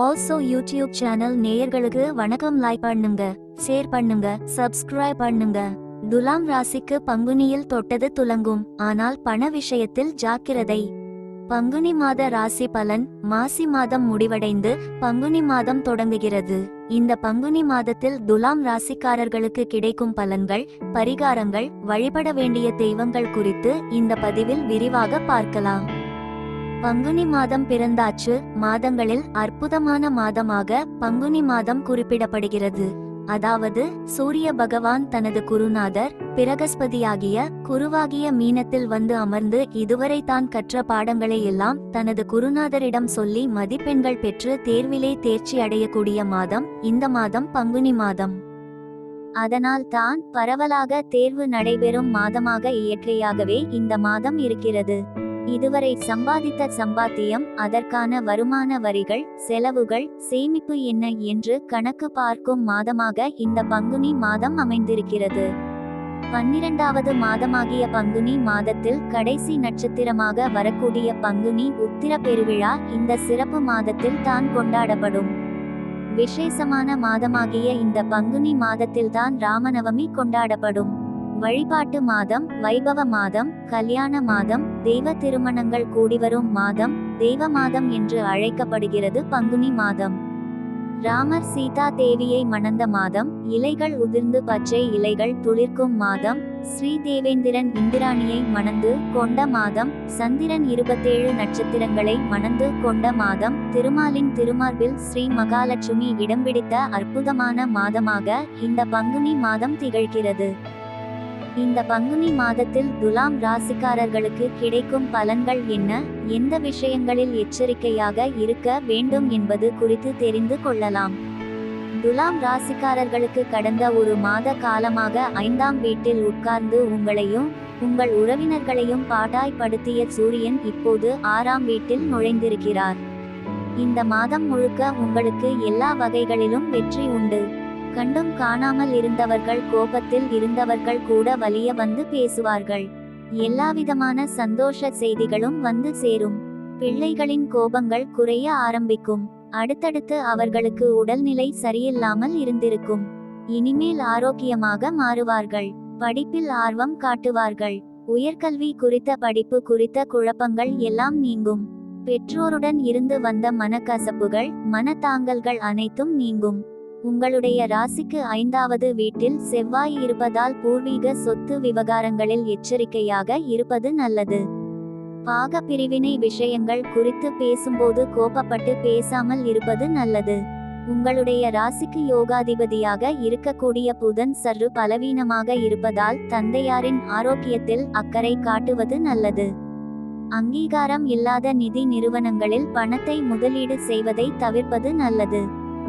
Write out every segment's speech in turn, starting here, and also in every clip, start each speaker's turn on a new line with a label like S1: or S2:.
S1: Also YouTube channel நேயர்களுக்கு வணக்கம். Like பண்ணுங்க ஷேர் பண்ணுங்க சப்ஸ்கிரைப் பண்ணுங்க. துலாம் ராசிக்கு பங்குனியில் தொட்டது துலங்கும். ஆனால் பண விஷயத்தில் ஜாக்கிரதை. பங்குனி மாத ராசி பலன் மாசி மாதம் முடிவடைந்து பங்குனி மாதம் தொடங்குகிறது. இந்த பங்குனி மாதத்தில் துலாம் ராசிக்காரர்களுக்கு கிடைக்கும் பலன்கள் பரிகாரங்கள் வழிபட வேண்டிய தெய்வங்கள் குறித்து இந்த பதிவில் விரிவாக பார்க்கலாம். பங்குனி மாதம் பிறந்தாச்சு. மாதங்களில் அற்புதமான மாதமாக பங்குனி மாதம் குறிப்பிடப்படுகிறது. அதாவது சூரிய பகவான் தனது குருநாதர் பிரகஸ்பதியாகிய குருவாகிய மீனத்தில் வந்து அமர்ந்து இதுவரை தான் கற்ற பாடங்களை எல்லாம் தனது குருநாதரிடம் சொல்லி மதிப்பெண்கள் பெற்று தேர்விலே தேர்ச்சி அடையக்கூடிய மாதம் இந்த மாதம் பங்குனி மாதம். அதனால் தான் பரவலாக தேர்வு நடைபெறும் மாதமாக இயற்கையாகவே இந்த மாதம் இருக்கிறது. இதுவரை சம்பாதித்த சம்பாத்தியம் அதற்கான வருமான வரிகள் செலவுகள் சேமிப்பு என்ன என்று கணக்கு பார்க்கும் மாதமாக இந்த பங்குனி மாதம் அமைந்திருக்கிறது. பன்னிரண்டாவது மாதமாகிய பங்குனி மாதத்தில் கடைசி நட்சத்திரமாக வரக்கூடிய பங்குனி உத்திர பெருவிழா இந்த சிறப்பு மாதத்தில் தான் கொண்டாடப்படும். விசேஷமான மாதமாகிய இந்த பங்குனி மாதத்தில்தான் ராமநவமி கொண்டாடப்படும். வழிபாட்டு மாதம் வைபவ மாதம் கல்யாண மாதம் தெய்வ திருமணங்கள் கூடிவரும் மாதம் தெய்வ மாதம் என்று அழைக்கப்படுகிறது பங்குனி மாதம். ராமர் சீதா தேவியை மணந்த மாதம் இலைகள் உதிர்ந்து பச்சை இலைகள் துளிர்க்கும் மாதம் ஸ்ரீ தேவேந்திரன் இந்திராணியை மணந்து கொண்ட மாதம் சந்திரன் இருபத்தேழு நட்சத்திரங்களை மணந்து கொண்ட மாதம் திருமாலின் திருமார்பில் ஸ்ரீ மகாலட்சுமி இடம் பிடித்த அற்புதமான மாதமாக இந்த பங்குனி மாதம் திகழ்கிறது. இந்த பங்குனி மாதத்தில் துலாம் ராசிக்காரர்களுக்கு கிடைக்கும் பலன்கள் என்ன? எந்த விஷயங்களில் எச்சரிக்கையாக இருக்க வேண்டும் என்பது குறித்து தெரிந்து கொள்ளலாம். துலாம் ராசிக்காரர்களுக்கு கடந்த ஒரு மாத காலமாக ஐந்தாம் வீட்டில் உட்கார்ந்து உங்களையும் உங்கள் உறவினர்களையும் பாட்டாய்ப்படுத்திய சூரியன் இப்போது ஆறாம் வீட்டில் நுழைந்திருக்கிறார். இந்த மாதம் முழுக்க உங்களுக்கு எல்லா வகைகளிலும் வெற்றி உண்டு. கண்டும் காணாமல் இருந்தவர்கள் கோபத்தில் இருந்தவர்கள் கூட வலிய வந்து பேசுவார்கள். எல்லாவிதமான சந்தோஷ செய்திகளும் வந்து சேரும். பிள்ளைகளின் கோபங்கள் குறைய ஆரம்பிக்கும். அடுத்தடுத்து அவர்களுக்கு உடல்நிலை சரியில்லாமல் இருந்திருக்கும். இனிமேல் ஆரோக்கியமாக மாறுவார்கள். படிப்பில் ஆர்வம் காட்டுவார்கள். உயர்கல்வி குறித்த படிப்பு குறித்த குழப்பங்கள் எல்லாம் நீங்கும். பெற்றோருடன் இருந்து வந்த மனக்கசப்புகள் மனத்தாங்கல்கள் அனைத்தும் நீங்கும். உங்களுடைய ராசிக்கு ஐந்தாவது வீட்டில் செவ்வாய் இருப்பதால் பூர்வீக சொத்து விவகாரங்களில் எச்சரிக்கையாக இருப்பது நல்லது. பாக பிரிவினை விஷயங்கள் குறித்து பேசும்போது கோபப்பட்டு பேசாமல் இருப்பது நல்லது. உங்களுடைய ராசிக்கு யோகாதிபதியாக இருக்கக்கூடிய புதன் சற்று பலவீனமாக இருப்பதால் தந்தையாரின் ஆரோக்கியத்தில் அக்கறை காட்டுவது நல்லது. அங்கீகாரம் இல்லாத நிதி நிறுவனங்களில் பணத்தை முதலீடு செய்வதை தவிர்ப்பது நல்லது.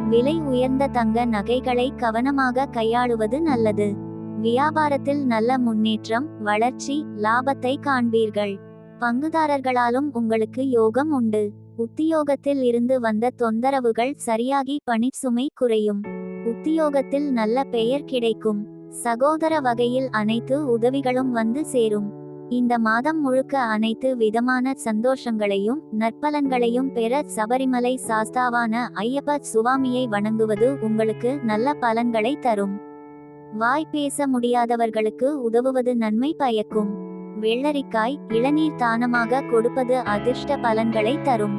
S1: விலை உயர்ந்த தங்க நகைகளை கவனமாக கையாளுவது நல்லது. வியாபாரத்தில் நல்ல முன்னேற்றம் வளர்ச்சி லாபத்தை காண்பீர்கள். பங்குதாரர்களாலும் உங்களுக்கு யோகம் உண்டு. உத்தியோகத்தில் இருந்து வந்த தொந்தரவுகள் சரியாகி பணி சுமை குறையும். உத்தியோகத்தில் நல்ல பெயர் கிடைக்கும். சகோதர வகையில் அனைத்து உதவிகளும் வந்து சேரும். இந்த மாதம் முழுக்க அனைத்து விதமான சந்தோஷங்களையும் நற்பலன்களையும் பெற சபரிமலை சாஸ்தாவான ஐயப்ப சுவாமியை வணங்குவது உங்களுக்கு நல்ல பலன்களை தரும். வாய் பேச முடியாதவர்களுக்கு உதவுவது நன்மை பயக்கும். வெள்ளரிக்காய் இளநீர் தானமாக கொடுப்பது அதிர்ஷ்ட பலன்களை தரும்.